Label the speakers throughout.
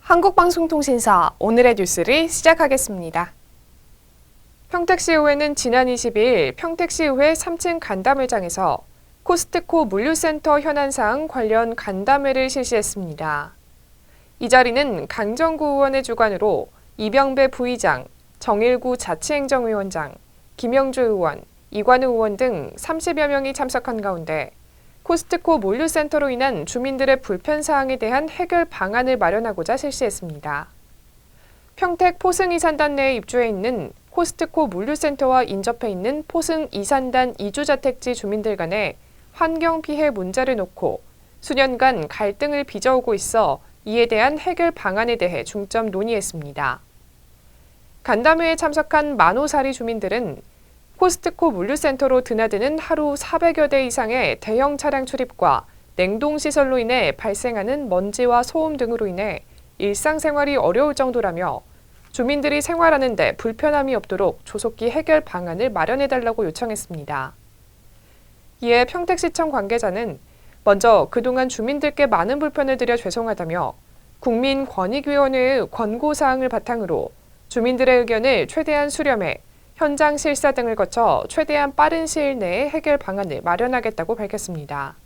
Speaker 1: 한국방송통신사 오늘의 뉴스를 시작하겠습니다. 평택시의회는 지난 20일 평택시의회 3층 간담회장에서 코스트코 물류센터 현안사항 관련 간담회를 실시했습니다. 이 자리는 강정구 의원의 주관으로 이병배 부의장, 정일구 자치행정위원장, 김영주 의원, 이관우 의원 등 30여 명이 참석한 가운데 코스트코 물류센터로 인한 주민들의 불편 사항에 대한 해결 방안을 마련하고자 실시했습니다. 평택 포승 이산단 내에 입주해 있는 코스트코 물류센터와 인접해 있는 포승 이산단 이주자택지 주민들 간의 환경 피해 문제를 놓고 수년간 갈등을 빚어오고 있어 이에 대한 해결 방안에 대해 중점 논의했습니다. 간담회에 참석한 만호사리 주민들은 코스트코 물류센터로 드나드는 하루 400여 대 이상의 대형 차량 출입과 냉동시설로 인해 발생하는 먼지와 소음 등으로 인해 일상생활이 어려울 정도라며 주민들이 생활하는데 불편함이 없도록 조속히 해결 방안을 마련해달라고 요청했습니다. 이에 평택시청 관계자는 먼저 그동안 주민들께 많은 불편을 드려 죄송하다며 국민권익위원회의 권고사항을 바탕으로 주민들의 의견을 최대한 수렴해 현장 실사 등을 거쳐 최대한 빠른 시일 내에 해결 방안을 마련하겠다고 밝혔습니다.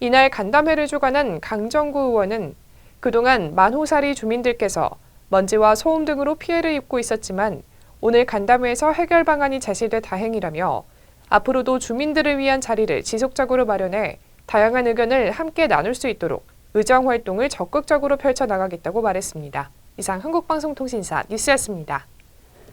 Speaker 1: 이날 간담회를 주관한 강정구 의원은 그동안 만호사리 주민들께서 먼지와 소음 등으로 피해를 입고 있었지만 오늘 간담회에서 해결 방안이 제시돼 다행이라며 앞으로도 주민들을 위한 자리를 지속적으로 마련해 다양한 의견을 함께 나눌 수 있도록 의정 활동을 적극적으로 펼쳐 나가겠다고 말했습니다. 이상 한국방송통신사 뉴스였습니다.